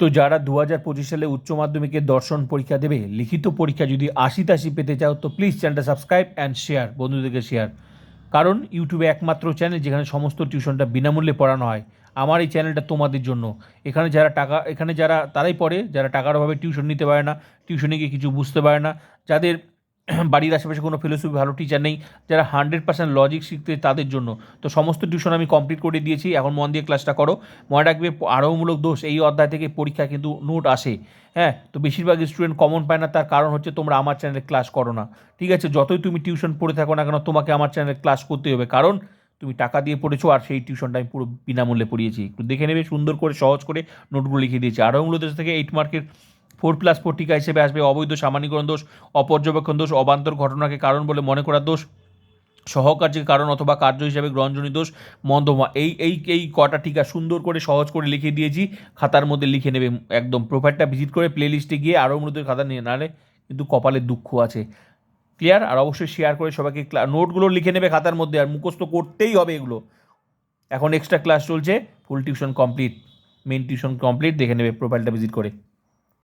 তো যারা দু হাজার পঁচিশ সালে উচ্চ মাধ্যমিকের দর্শন পরীক্ষা দেবে, লিখিত পরীক্ষা যদি আশি তাশি পেতে চাও, তো প্লিজ চ্যানেলটা সাবস্ক্রাইব অ্যান্ড শেয়ার বন্ধুদেরকে শেয়ার কারণ ইউটিউবে একমাত্র চ্যানেল যেখানে সমস্ত টিউশনটা বিনামূল্যে পড়ানো হয়। আমার এই চ্যানেলটা তোমাদের জন্য। এখানে যারা টাকা, এখানে যারা, তারাই পড়ে। যারা টাকার অভাবে টিউশন নিতে পারে না টিউশনে গিয়ে কিছু বুঝতে পারে না, যাদের বাড়ির আশেপাশে কোনো ফিলোসফি ভালো টিচার নেই, যারা হান্ড্রেড পার্সেন্ট লজিক শিখতে তাদের জন্য। তো সমস্ত টিউশন আমি কমপ্লিট করে দিয়েছি, এখন মন দিয়ে ক্লাসটা করো। মনে রাখবে আরোমূলক দোষ, এই অধ্যায় থেকে পরীক্ষা কিন্তু নোট আসে। হ্যাঁ তো বেশিরভাগ স্টুডেন্ট কমন পায় না, তার কারণ হচ্ছে তোমরা আমার চ্যানেলে ক্লাস করো না। ঠিক আছে, যতই তুমি টিউশন পড়ে থাকো না কেন, তোমাকে আমার চ্যানেলে ক্লাস করতে হবে। কারণ তুমি টাকা দিয়ে পড়েছো আর সেই টিউশনটা আমি পুরো বিনামূল্যে পড়িয়েছি। একটু দেখে নেবে, সুন্দর করে, সহজ করে নোটগুলো লিখে দিয়েছি। আরোমূলক দোষ থেকে এইট মার্কের ফোর প্লাস ফোর টিকা হিসেবে আসবে। অবৈধ সামান্যীকরণ দোষ, অপর্যবেক্ষণ দোষ, অবান্তর ঘটনাকে কারণ বলে মনে করার দোষ সহকার্যের কারণ অথবা কার্য হিসাবে গ্রহণজনী দোষ মন্দমা এই এই এই কটা টিকা সুন্দর করে, সহজ করে লিখে দিয়েছি। খাতার মধ্যে লিখে নেবে একদম। প্রোফাইলটা ভিজিট করে প্লে লিস্টে গিয়ে আরও মূলত খাতা নিয়ে, নাহলে কিন্তু কপালে দুঃখ আছে। ক্লিয়ার আর অবশ্যই শেয়ার করে সবাইকে নোটগুলো লিখে নেবে খাতার মধ্যে। আর মুখস্থ করতেই হবে এগুলো। এখন এক্সট্রা ক্লাস চলছে full tuition complete main tuition complete দেখে নেবে প্রোফাইলটা ভিজিট করে।